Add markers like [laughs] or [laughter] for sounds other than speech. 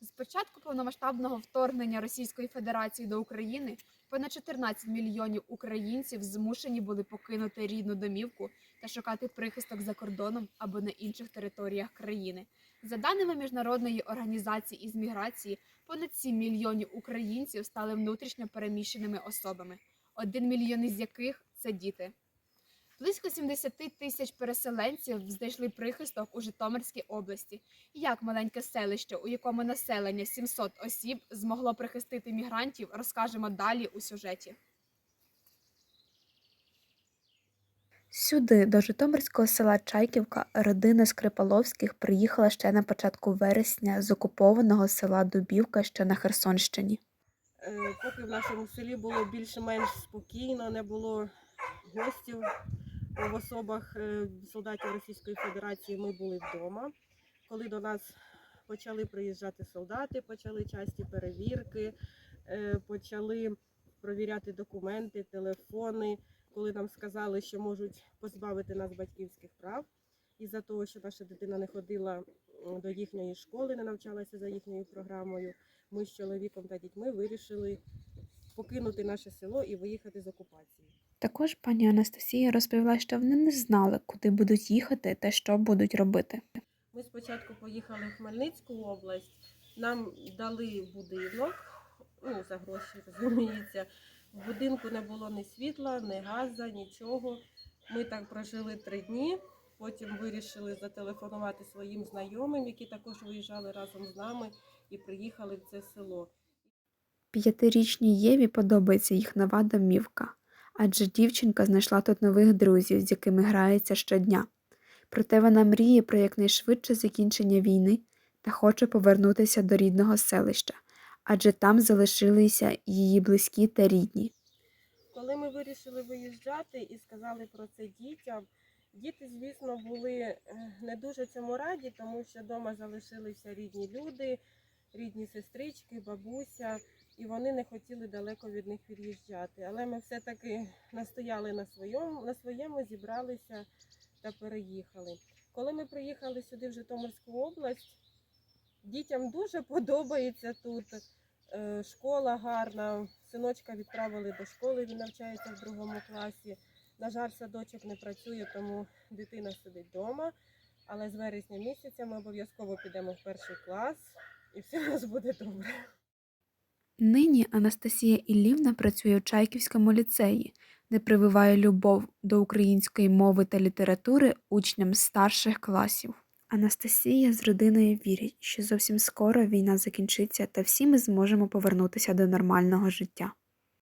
З початку повномасштабного вторгнення Російської Федерації до України понад 14 мільйонів українців змушені були покинути рідну домівку та шукати прихисток за кордоном або на інших територіях країни. За даними міжнародної організації із міграції, понад 7 мільйонів українців стали внутрішньо переміщеними особами, 1 мільйон із яких це діти. Близько 70 тисяч переселенців знайшли прихисток у Житомирській області. Як маленьке селище, у якому населення 700 осіб, змогло прихистити мігрантів, розкажемо далі у сюжеті. Сюди, до Житомирського села Чайківка, родина Скрипаловських приїхала ще на початку вересня з окупованого села Дубівка, що на Херсонщині. Е, Поки в нашому селі було більш-менш спокійно, не було гостів в особах е, солдатів Російської Федерації, ми були вдома. Коли до нас почали приїжджати солдати, почали часті перевірки, е, почали провіряти документи, телефони, коли нам сказали, що можуть позбавити нас батьківських прав із-за того, що наша дитина не ходила до їхньої школи, не навчалася за їхньою програмою ми з чоловіком та дітьми вирішили покинути наше село і виїхати з окупації. Також пані Анастасія розповіла, що вони не знали, куди будуть їхати та що будуть робити. Ми спочатку поїхали в Хмельницьку область, нам дали будинок, ну, за гроші, [laughs] розуміється. В будинку не було ні світла, ні газу, нічого. Ми так прожили три дні. Потім вирішили зателефонувати своїм знайомим, які також виїжджали разом з нами і приїхали в це село. П'ятирічній Єві подобається їх нова домівка, адже дівчинка знайшла тут нових друзів, з якими грається щодня. Проте вона мріє про якнайшвидше закінчення війни та хоче повернутися до рідного селища, адже там залишилися її близькі та рідні. Коли ми вирішили виїжджати і сказали про це дітям, діти, звісно, були е, не дуже цьому раді, тому що вдома залишилися рідні люди, рідні сестрички, бабуся, і вони не хотіли далеко від них від'їжджати. Але ми все-таки настояли на своєму, на своєму, зібралися та переїхали. Коли ми приїхали сюди в Житомирську область, дітям дуже подобається тут. Е, Школа гарна, синочка відправили до школи, він навчається в другому класі. На жаль, садочок не працює, тому дитина сидить вдома. Але з вересня місяця ми обов'язково підемо в перший клас і все у нас буде добре. Нині Анастасія Іллівна працює в Чайківському ліцеї, де прививає любов до української мови та літератури учням старших класів. Анастасія з родиною вірить, що зовсім скоро війна закінчиться та всі ми зможемо повернутися до нормального життя.